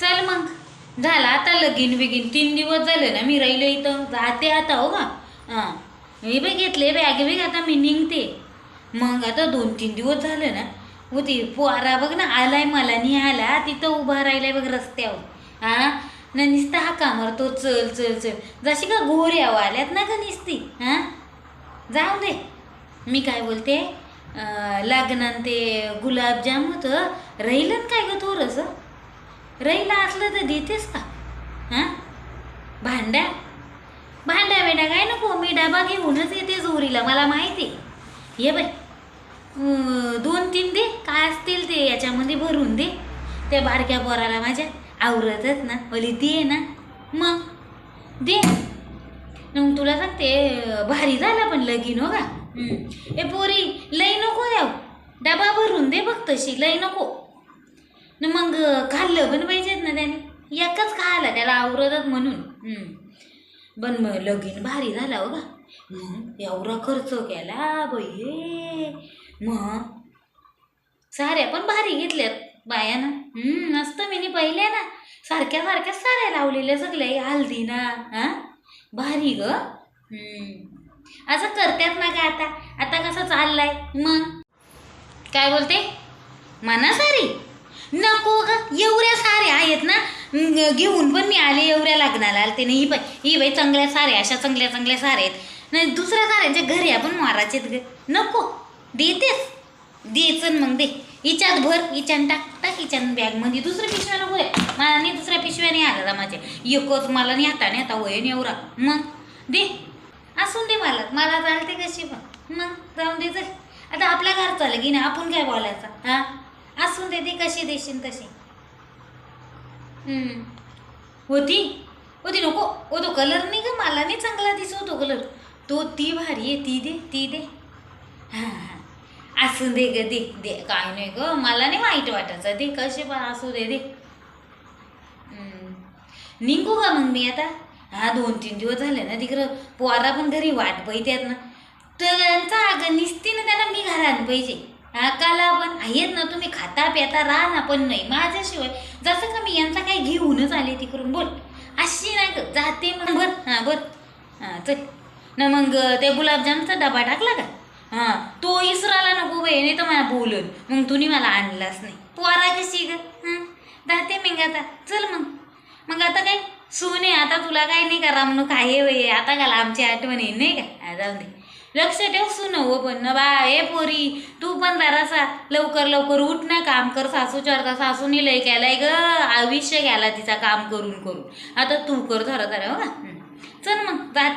चल मग. झाला आता लगीन बिगीन. तीन दिवस झाले ना मी राहिले इथं. जाते आता हो का? हां. मी बी घेतले बॅग बी आता मी निघते. मग आता दोन तीन दिवस झाले ना. होती पोहारा बघ ना आलाय मला निघाला तिथं उभा राहिलाय बघ रस्त्यावर. हां? ना निसता हा का मारतो चल चल चल. जशी का गोऱ्या आल्यात ना का निसती. हां? जाऊ दे. मी काय बोलते? लग्नान ते गुलाबजाम होतं. राहिलं ना काय ग थोडंसं? रईला असलं तर देतेस का? हां? भांड्या? भांड्या बेटा काय नको? मी डबा घेऊनच येते जोरीला मला माहिती आहे. ये बाई. दोन तीन दे. काय असतील ते याच्यामध्ये भरून दे. त्या बारक्या पोराला माझ्या. आवरतच ना. ओली दे ना. मग? दे. मग तुला सांगते भारी झाला पण लगीन हो का? ए पोरी लई नको द्याव डबा भरून दे बघ तशी लई नको. न मग खाल्लं पण पाहिजेत ना त्याने. एकच खायला त्याला आवरतच म्हणून. पण मग लगीन भारी झाला हो का मग एवढा खर्च केला बये मग साऱ्या पण भारी घेतल्यात बायानं. असतं मी मी पहिल्या ना. सारख्या सारख्या साऱ्या लावलेल्या सगळ्या हल्दी ना हा भारी ग. असं करतात ना का आता. आता कसं चाललंय? मग? काय बोलते? मना सारी नको ग एवढ्या साऱ्या आहेत ना. घेऊन पण मी आले एवढ्या लग्नाला. आलते नाही ही बाई ही बाई चांगल्या साऱ्या अशा चांगल्या चांगल्या साऱ्या आहेत. नाही दुसऱ्या साऱ्यांच्या घरी आपण मारायचेत ग. नको. देतेस द्यायचं मग दे. हिच्यात भर हिच्यान टाक टाक हिच्यान बॅगमध्ये दुसऱ्या पिशव्याला होय. मला नाही दुसऱ्या पिशव्याने नाही आला माझ्या. एकच मला नेता नेता होय एवढा. मग दे. असून दे मला. मला चालते कशी पण. मग जाऊन दे चल. आता आपल्या घर चाललं की ना आपण काय बोलायचं? हा? असून दे ती कशी देशील कशी. होती? होती नको. हो तो कलर नाही का मला नाही चांगला दिसतो तो कलर तो ती भारी आहे ती दे ती दे. हां हां. असू दे ग दे दे. काय नाही ग मला नाही वाईट वाटायचं. दे कसे पण असू दे दे. निघू का मग मी आता. हा दोन तीन दिवस झाले ना तिकडं. पोरा पण घरी वाट पाहिजे ना. तर त्यांचा अगं निसती ना त्यांना मी घरात पाहिजे. काला पण आहेत ना तुम्ही खाता प्याता राहा ना पण नाही. माझ्याशिवाय जसं का मी यांचा काही घेऊनच आले तिकडून बोल. अशी नाही का जाते मग. बर हां बर हां चल. ना मग त्या गुलाबजामचा डबा टाकला का? हां तो इसराला नको बाई नाही तर मला बोलल. मग तुम्ही मला आणलाच नाही. पोरा कशी ग? हां जाते मग आता. चल मग. मग आता काय? सुने आता तुला काय नाही करा म्हणून काय वय आता घाला आमची आठवण येईल नाही का? जाऊ दे. लक्ष ठेव हो पण बा. ए पोरी तू पण जरासा लवकर लवकर उठ ना. काम कर सासूच्या अर्धा सासूनी लय केलाय ग. आयुष्य घ्यायला तिचा काम करून करून. आता तू कर जरा जरा हो चल मग. जाते.